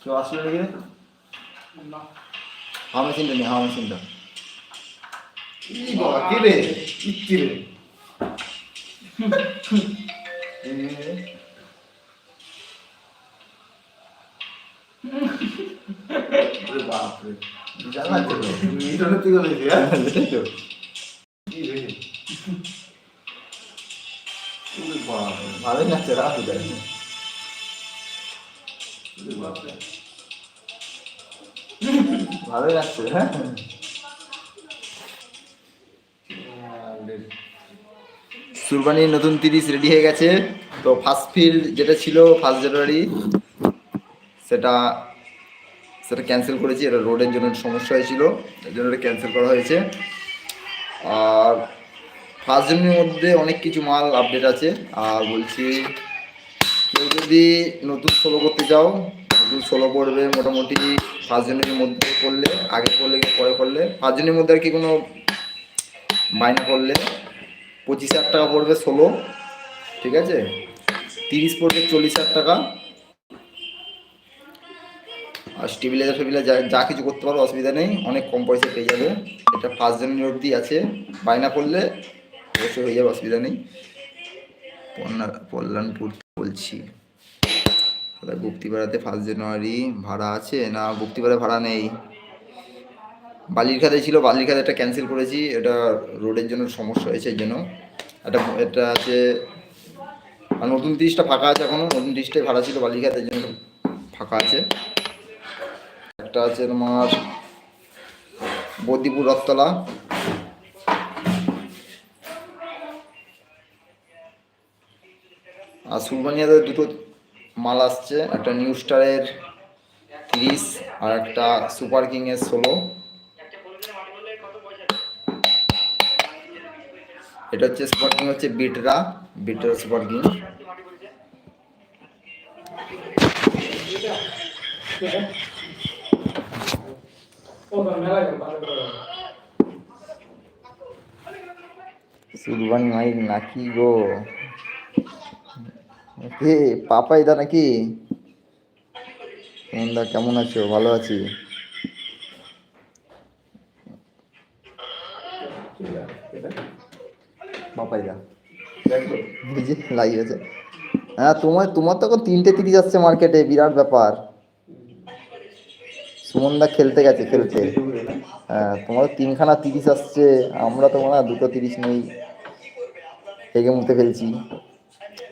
কেউ আসলো নাকি? হাওয়া মেশিনটা নেই হাওয়া মেশিনটা কি রে ইচ্ছি রে বাপরে জানা তো কি রে ভালোই লাগছে, রাত দেয় ভালোই লাগছে হ্যাঁ? সুরবানির নতুন তিরিশ রেডি হয়ে গেছে। তো ফার্স্ট ফিল্ড যেটা ছিল ফার্স্ট জানুয়ারি সেটা সেটা ক্যান্সেল করেছি। এটা রোডের জন্য সমস্যা হয়েছিল, এর জন্য এটা ক্যান্সেল করা হয়েছে। আর ফার্স্ট জানুয়ারির মধ্যে অনেক কিছু মাল আপডেট আছে। আর বলছি, কেউ যদি নতুন সোলো করতে চাও, নতুন সোলো করবে মোটামুটি ফার্স্ট জানুয়ারির মধ্যে করলে, আগে করলে পরে করলে? ফার্স্ট জানুয়ারির মধ্যে আর কি কোনো মাইনে করলে? পঁচিশ হাজার টাকা পড়বে ষোলো ঠিক আছে? তিরিশ পড়বে চল্লিশ হাজার টাকা। আর স্টেবিলাইজার ফেবিলাইজার যা যা কিছু করতে পারো, অসুবিধা নেই, অনেক কম পয়সা পেয়ে যাবে। এটা ফার্স্ট জানুয়ারি অবধি আছে বায়না করলে অবশ্যই হয়ে যাবে, অসুবিধা নেই। কল্যাণপুর বলছি। কোথায়? গুপ্তিপাড়াতে ফার্স্ট জানুয়ারি ভাড়া আছে? না গুপ্তিপাড়া ভাড়া নেই। বালিরখাতে ছিল বালিরখাতে একটা ক্যান্সেল করেছি। এটা রোডের জন্য সমস্যা হয়েছে, এই জন্য। এটা এটা আছে, আর নতুন তিরিশটা ফাঁকা আছে এখনও। নতুন তিরিশটাই ভাড়া ছিল বালিরখাতের জন্য ফাঁকা আছে। একটা আছে তোমার বদ্দিপুর রথতলা। আর সুরবানিয়াতে দুটো মাল আসছে, একটা নিউ স্টারের তিরিশ আর একটা সুপার কিং এর ষোলো। এটা হচ্ছে সুপার কিং, হচ্ছে বিটরা বিটরা সুপার কিং। সুরবানি মাইক নাকি গো? কে পাপাই দা নাকি? দা কেমন আছো? ভালো আছি? পাপাই বুঝি আছে হ্যাঁ তোমার তোমার তো এখন তিনটে তিরিশ আসছে মার্কেটে বিরাট ব্যাপার। সুমনদা খেলতে গেছে, খেলতে। হ্যাঁ তোমার তিনখানা তিরিশ আসছে, আমরা তো মনে হয় দুটো তিরিশ নেই। হেগে মুতে ফেলছি।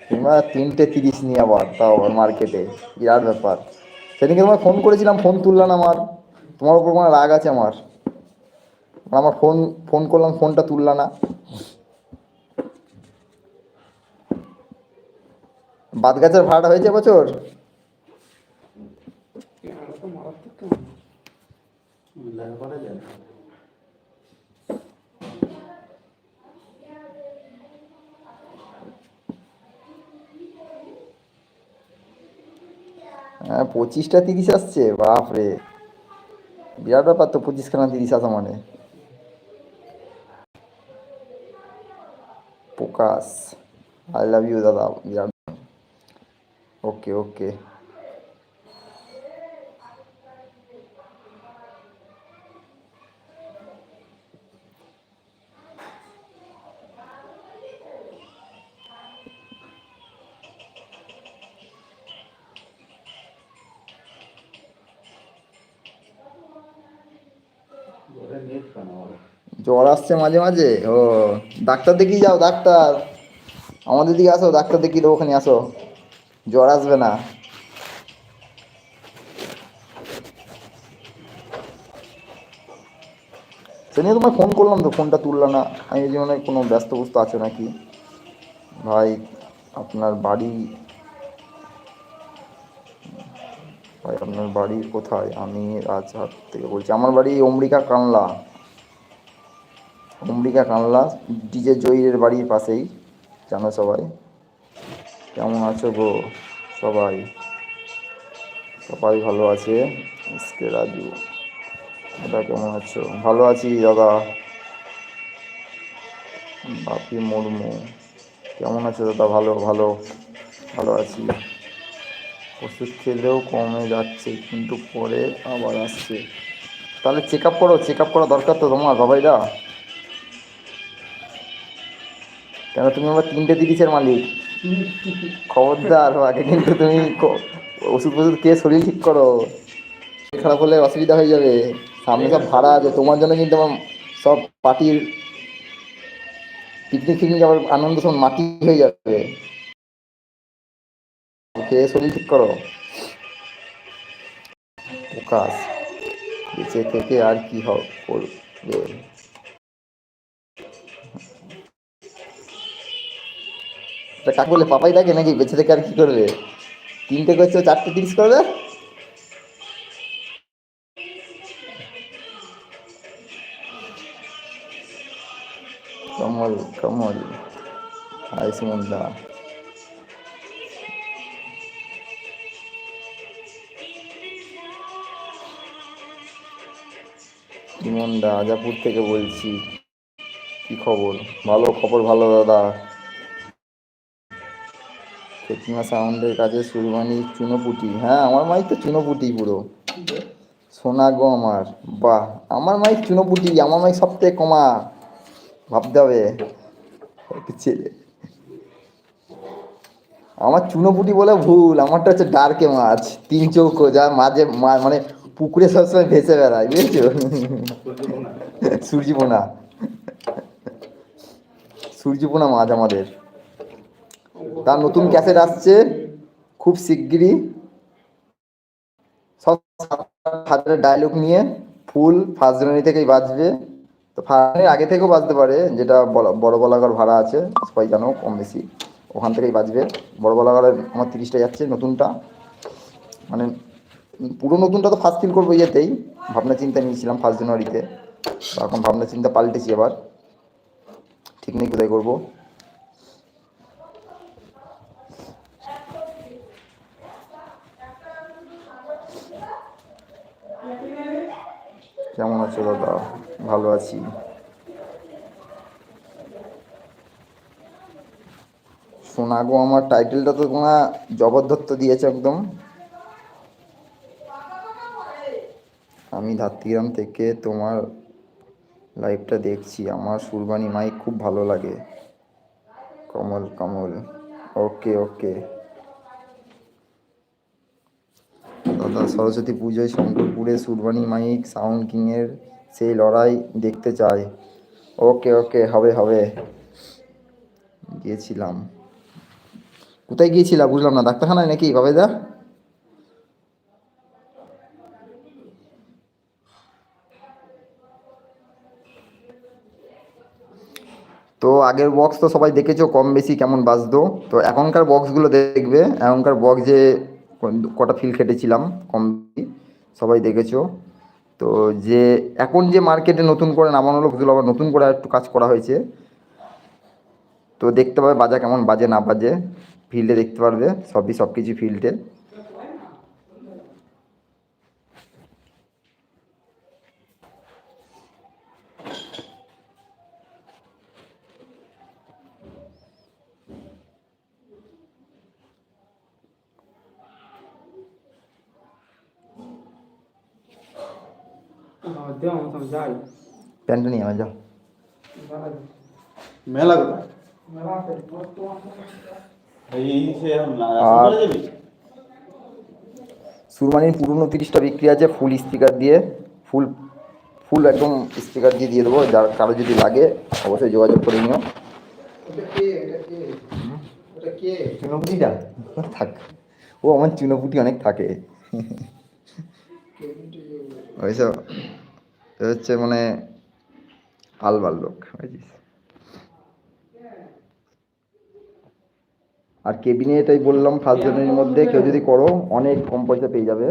তোমরা তিনটে তিরিশ নিয়ে আবার তাও আবার মার্কেটে বিরাট ব্যাপার। সেদিনকে তোমার ফোন করেছিলাম ফোন তুললাম আমার। তোমার উপর কোনো রাগ আছে আমার? আমার ফোন ফোন করলাম ফোনটা তুললা না। বাদ গাছের ভাড়াটা হয়েছে বছর হ্যাঁ পঁচিশটা তিরিশ আসছে, বাপরে। বিরাট ব্যাপার তো, পঁচিশখানা তিরিশ আসা মানে। প্রকাশ আই লাভ ইউ দাদা, বিরাট। ওকে ওকে জ্বর আসছে মাঝে মাঝে? ও, ডাক্তার দেখিয়ে যাও, ডাক্তার। আমাদের দিকে আসো, ডাক্তার দেখিয়ে দেবো, ওখানে আসো। জ্বর আসবে না। সে নিয়ে তোমায় ফোন করলাম তো ফোনটা তুললো না। আমি জীবনে কোনো ব্যস্ত বুস্ত আছো নাকি? ভাই, আপনার বাড়ি ভাই, আপনার বাড়ি কোথায়? আমি রাজহাট থেকে বলছি, আমার বাড়ি অমরিকা কানলা। অম্বিকা কানলা ডিজে জয়ীর বাড়ির পাশেই জানো সবাই? কেমন আছো গো সবাই? সবাই ভালো আছে? এসকে রাজু এটা কেমন আছো? ভালো আছি দাদা। বাপি মুর্মু, কেমন আছো দাদা? ভালো ভালো ভালো আছি। ওষুধ খেলেও কমে যাচ্ছে, কিন্তু পরে আবার আসছে। তাহলে চেক আপ করো চেক আপ করা দরকার তো তোমার বাবাইরা কেন তুমি আমার তিনটে তিরিশের মালিক? খবরদার আগে কিন্তু তুমি ওষুধ ফষুধ খেয়ে শরীর ঠিক করো। খারাপ হলে অসুবিধা হয়ে যাবে। সামনে সব ভাড়া আছে, তোমার জন্য কিন্তু আমার সব পার্টির পিকনিক ফিকনিক আবার আনন্দ সব মাটি হয়ে যাবে। খেয়ে শরীর ঠিক করো। প্রকাশ বেঁচে থেকে আর কি হবে তা কাকে বলে, পাপাই ডাকে নাকি বেঁচে থেকে আর কি করবে? তিনটে করছে চারটে তিরিশ করবে কমল কমল হাই সুমন্দা। ইমনদা আজাপুর থেকে বলছি, কি খবর? ভালো খবর ভালো, দাদা। ফেতিমা সাউন্ডের কাছে সুরবানি চুনোপুটি। হ্যাঁ আমার মাইক তো চুনোপুটি পুরো। সোনা গো আমার। বাহ, আমার মাইক চুনোপুটি, আমার মাইক সব থেকে কমা। ভাবতে হবে। ছেলে আমার চুনোপুটি বলে ভুল, আমারটা হচ্ছে ডার্কে মাছ, তিন চৌকো, যা মাঝে মানে পুকুরে সবসময় ভেসে বেড়ায়, বুঝেছ? সূর্যপোনা। সূর্যপোনা মাছ আমাদের। তার নতুন ক্যাসেট আসছে, খুব শিগগিরই। সব ডায়লগ নিয়ে ফুল ফার্স্ট জানুয়ারি থেকেই বাজবে। তো ফার্স্ট আগে থেকেও বাজতে পারে, যেটা বড়- বলাগর ভাড়া আছে, সবাই জানো কম বেশি। ওখান থেকেই বাজবে। বড় বলাগরের আমার তিরিশটা যাচ্ছে নতুনটা। মানে পুরো নতুনটা তো ফার্স্ট ফিল করব ইয়েতেই। ভাবনা চিন্তা নিয়েছিলাম ফার্স্ট জানুয়ারিতে এখন ভাবনা চিন্তা পাল্টেছি আবার। ঠিক নেই, কোথায় করব? কেমন আছো দাদা? ভালো আছি। সোনাগো আমার টাইটেলটা তো তোমার জবরদত্ত দিয়েছে একদম। আমি ধাত্রিগ্রাম থেকে তোমার লাইভটা দেখছি। আমার সুরবানি মাইক খুব ভালো লাগে। কমল কমল। ওকে ওকে দাদা সরস্বতী পুজোয় শঙ্করপুরে সুরবানি মাইক, সাউন্ড কিংয়ের সেই লড়াই দেখতে চাই। ওকে ওকে, হবে হবে। গিয়েছিলাম। কোথায় গিয়েছিলা বুঝলাম না, ডাক্তারখানায় নাকি বাবাইদা তো আগের বক্স তো সবাই দেখেছ, কম বেশি কেমন বাজতো। তো এখনকার বক্সগুলো দেখবে, এখনকার বক্স যে কটা ফিল খেটেছিলাম, কম সবাই দেখেছ। তো যে, এখন যে মার্কেটে নতুন করে নামানো লোকগুলো আবার নতুন করে একটু কাজ করা হয়েছে। তো দেখতে পাবে বাজা কেমন, বাজে না বাজে ফিল্ডে দেখতে পারবে, সবই সব কিছু ফিল্ডে প্যান্টটা নিয়ে আমার যাও। মেলা কোথায়? আর সুরমানির পুরনো তিরিশটা বিক্রি আছে ফুল স্পিকার দিয়ে। ফুল ফুল একদম স্পিকার দিয়ে দিয়ে দেবো যার কারও যদি লাগে অবশ্যই যোগাযোগ করে নিও। চুনোপুটিটা? থাক। ও আমার চুনোপুটি অনেক থাকে। ওইসব। এ হচ্ছে মানে আলবাল লোক আর কেবিনে এটাই বললাম ফার্স্ট জানুয়ারির মধ্যে, কেউ যদি করো, অনেক কম পয়সা পেয়ে যাবে।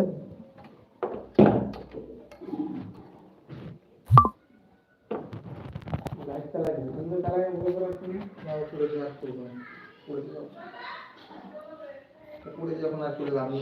যখন আর করলে আমি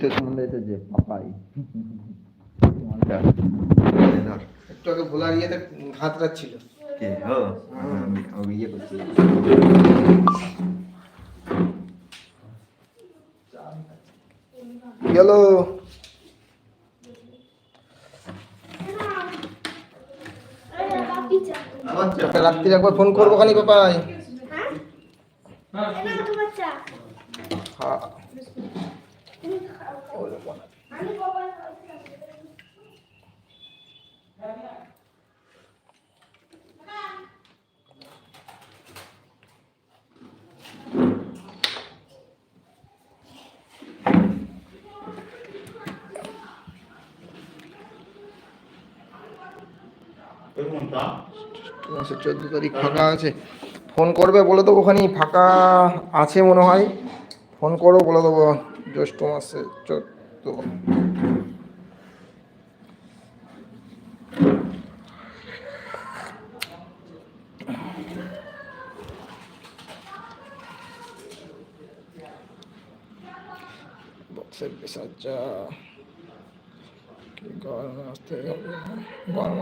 তো সুমনদা এসেছে পাপাই। একটু আগে ভোলার ইয়েতে হাত রাখছিল। কে? ও ও ইয়ে করছি তোকে রাত্রিরে একবার ফোন করব খানি পাপাই। হ্যাঁ? মাসের চোদ্দ তারিখ ফাঁকা আছে। ফোন করবে বলে দেবো ওখানে ফাঁকা আছে মনে হয়। ফোন করো বলে দেবো। জ্যৈষ্ঠ মাসে চোদ্দ। বক্সের গরম আসতে গরম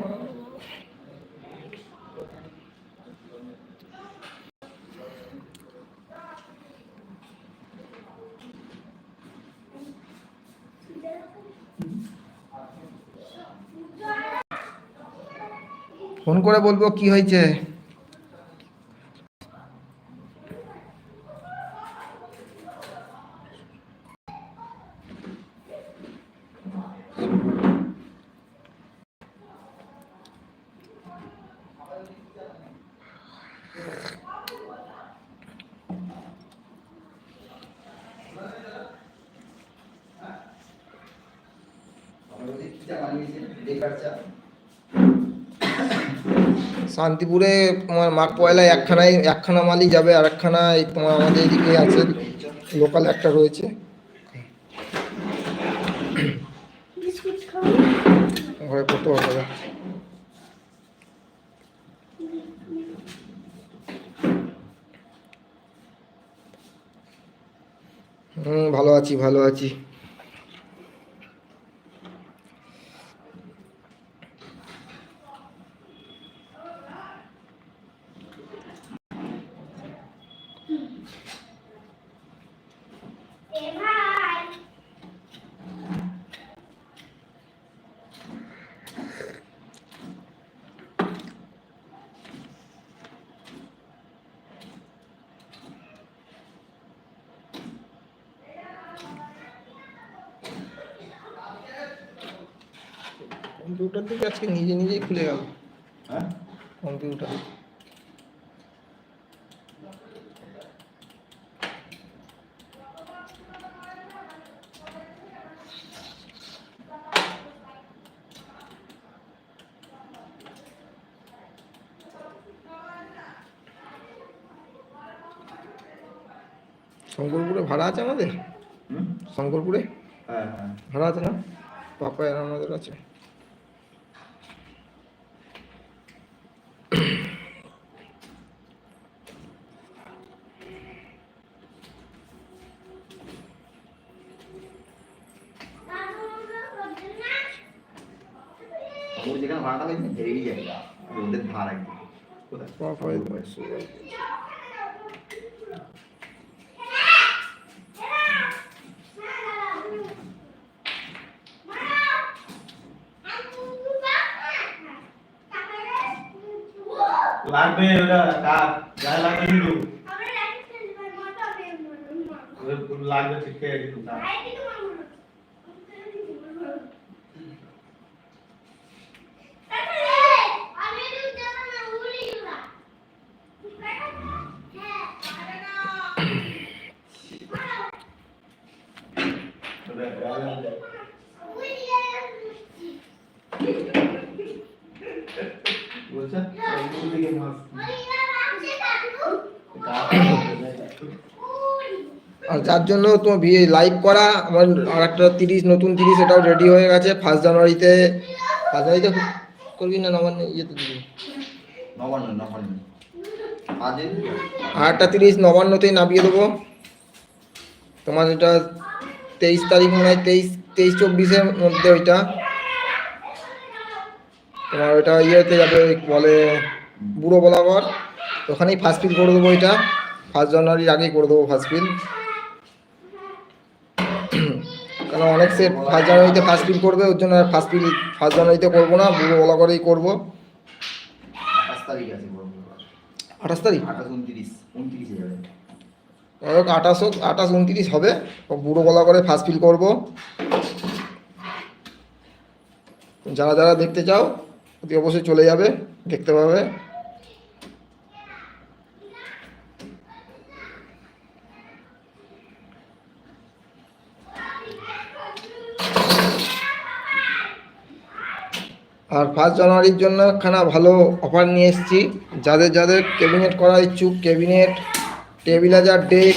ফোন করে বলব কি হয়েছে? শান্তিপুরে তোমার মাঘ পয়লায় একখানায় একখানা মালই যাবে আর একখানায় তোমার আমাদের এদিকে আছে লোকাল একটা রয়েছে। ঘরে কত হবে? হুম ভালো আছি ভালো আছি। কম্পিউটার থেকে আজকে নিজে নিজেই খুলে গেল। হ্যাঁ? কম্পিউটার শঙ্করপুরে ভাড়া আছে আমাদের? শঙ্করপুরে? হ্যাঁ হ্যাঁ। ভাড়া আছে না? পাপা আর আমাদের আছে ও যেখানে ভাড়াটা হয়েছে এই জায়গা আর ওদের ধার একদম কোথায় পাপাই লাগবে ওটা কাজ যা লাগবে কিন্তু লাগবে ঠিক আছে কিন্তু যার জন্য তো লাইভ করা আমার আর একটা তিরিশ নতুন তিরিশ এটাও রেডি হয়ে গেছে। ফার্স্ট জানুয়ারিতে ফার্স্ট জানুয়ারিতে করবি না নবান্ন? ইয়েতে দিবি। নবান্ন একটা তিরিশ নবান্নতেই নামিয়ে দেবো। তোমার এটা তেইশ তারিখ মনে হয় তেইশ তেইশ চব্বিশের মধ্যে ওইটা। তোমার ওইটা ইয়েতে যাবে বলে বুড়ো বলাবর ওখানেই ফার্স্ট ফিল করে দেবো ওইটা। ফার্স্ট জানুয়ারির আগেই করে দেবো ফার্স্ট ফিল কারণ অনেক সেট ফার্স্ট জানুয়ারিতে ফার্স্ট ফিল করবে ওর জন্য ফার্স্ট ফিল ফার্স্ট জানুয়ারিতে করব না বুড়ো ওলা বলাবরেই করব। আঠাশ তারিখ যাই হোক আঠাশ হোক আঠাশ উনত্রিশ হবে ও বুড়ো গলা করে ফার্স্ট ফিল করব। যারা যারা দেখতে চাও অতি অবশ্যই চলে যাবে দেখতে পাবে। আর ফার্স্ট জানুয়ারির জন্য একখানা ভালো অফার নিয়ে এসেছি। যাদের যাদের ক্যাবিনেট করা ইচ্ছুক ক্যাবিনেট টেবিলাইজার ডেক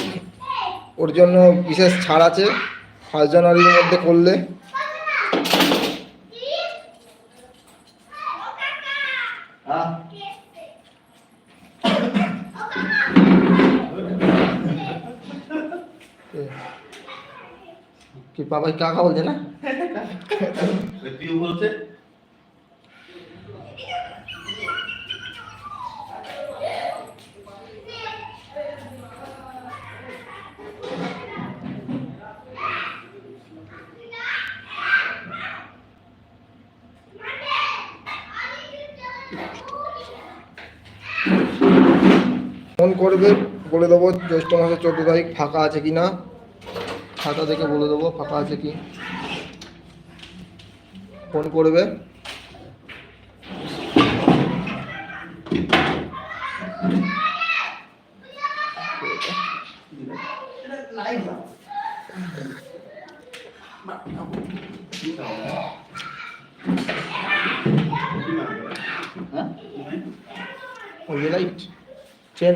ওর জন্য বিশেষ ছাড় আছে ফার্স্ট জানুয়ারির মধ্যে করলে। হ্যাঁ। কি বাবাই কাকা বলছে না? বলছে? করবে বলে দেবো জ্যৈষ্ঠ মাসের চোদ্দ তারিখ ফাঁকা আছে কি না। খাতা দেখে বলে দেবো ফাঁকা আছে কি। ফোন করবে। হ্যাঁ? ওই লাইট চেন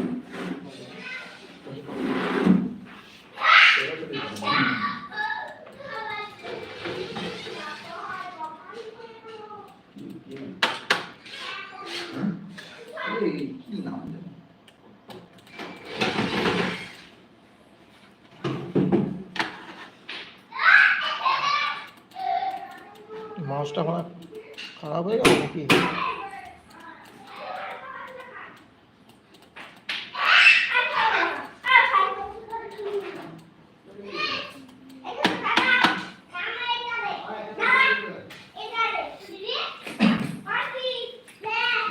এই কি নাম জানো? মাছটা আমার খারাপ হয়ে গেল নাকি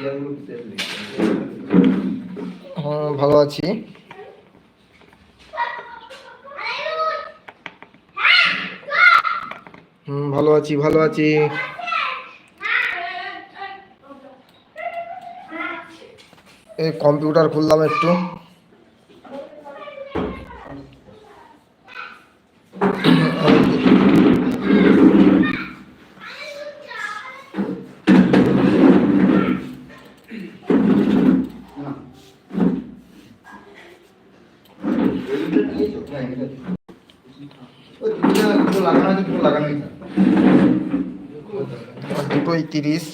ইয়ারগুলো কোথায় আছে? হ্যাঁ ভালো আছি। হুম ভালো আছি ভালো আছি। এই কম্পিউটার খুললাম একটু না। এগুলো নিয়েছো? হ্যাঁ, এগুলো। ওই দুটো দুটো লাগানো আছে, দুটো লাগানোই থাকে। আর দুটোই তিরিশ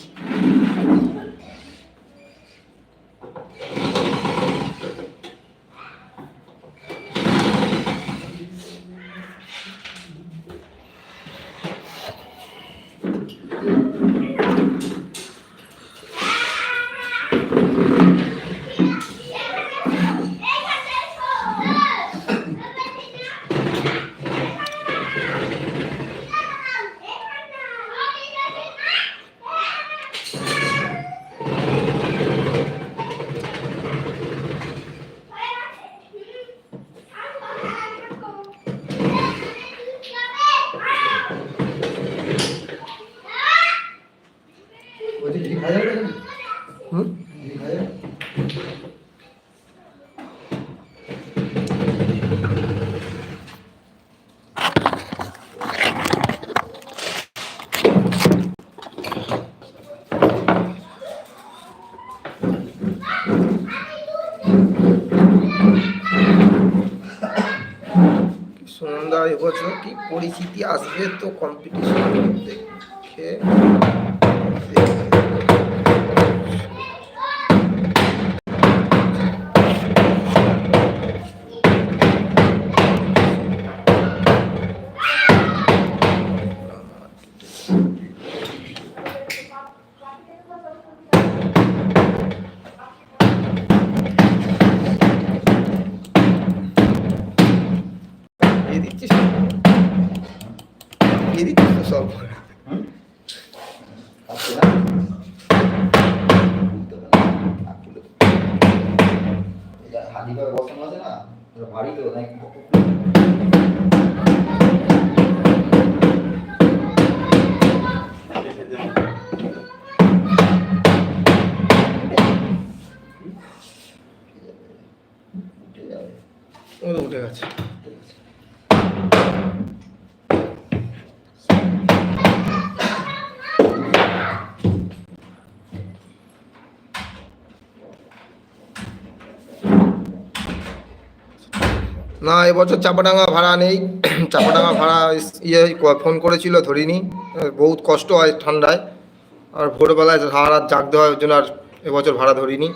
এবছর কি পরিচিতি আসবে? তো কম্পিটিশন দেখে গেছে না এবছর চাপাডাঙ্গা ভাড়া নেই। চাপাডাঙ্গা ভাড়া ইয়ে ফোন করেছিল ধরিনি। বহুত কষ্ট হয় ঠান্ডায়। আর ভোরবেলায় সারা রাত জাগতে হয়, ওই জন্য আর এবছর ভাড়া ধরিনি।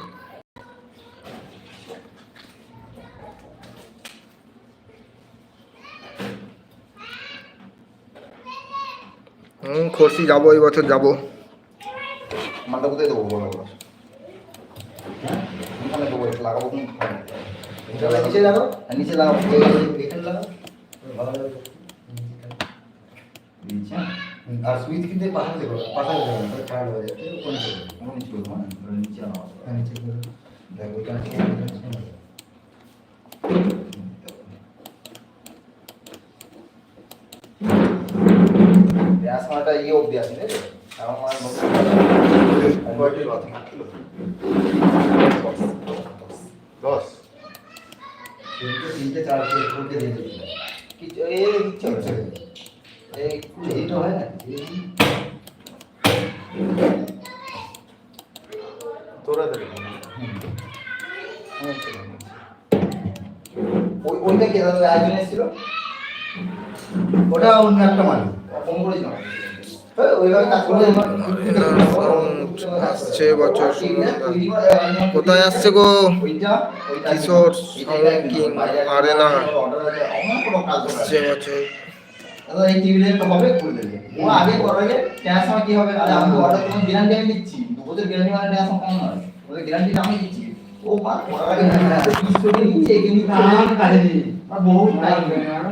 হুম খরসি যাব এই বছর যাব। মালটা কোথায় দেবো বলো লাগাবো নিচে লাগাবো? হ্যাঁ, নিচে লাগাবো। এই- এই- এখানে লাগাবো। ভালো লাগবে নিচে? আর সুইচ কিন্তু পাশে পাশে খারাপ হয়ে কোন কোনো নিচে করব না ওটা নিচে আনা হ্যাঁ নিচে দেখো ইয়ে অবধি আছে তাই তো? আমার নতুন কয়টি রথ? দশ তিনটে তিনটে চার ফুলকে দিয়ে দেবে কিছু এই কিচ্ছু হচ্ছে এই এই হয় না তোরা দেবে ওইটা কে দাদা আয়োজন এসেছিল ওটা অন্য একটা মালিক হ্যাঁ, কাজ আসছে বছর কোথায় আসছে গো? কিশোর সঙ্গী আরেনা আসছে বছর। এই হবে করে দেবে। ও আগে করার আগে ট্যাক্স সময় কি হবে? আরে আমি অর্ডার তোমার গ্যারান্টি আমি দিচ্ছি দু বছর গ্যারান্টি মানে ট্যাক্স ওদের গ্যারান্টিটা আমি দিচ্ছি ও কোটি নিচ্ছে এগিয়ে নিচ্ছে কাজ কাজে আর বহুত টাইম টাইম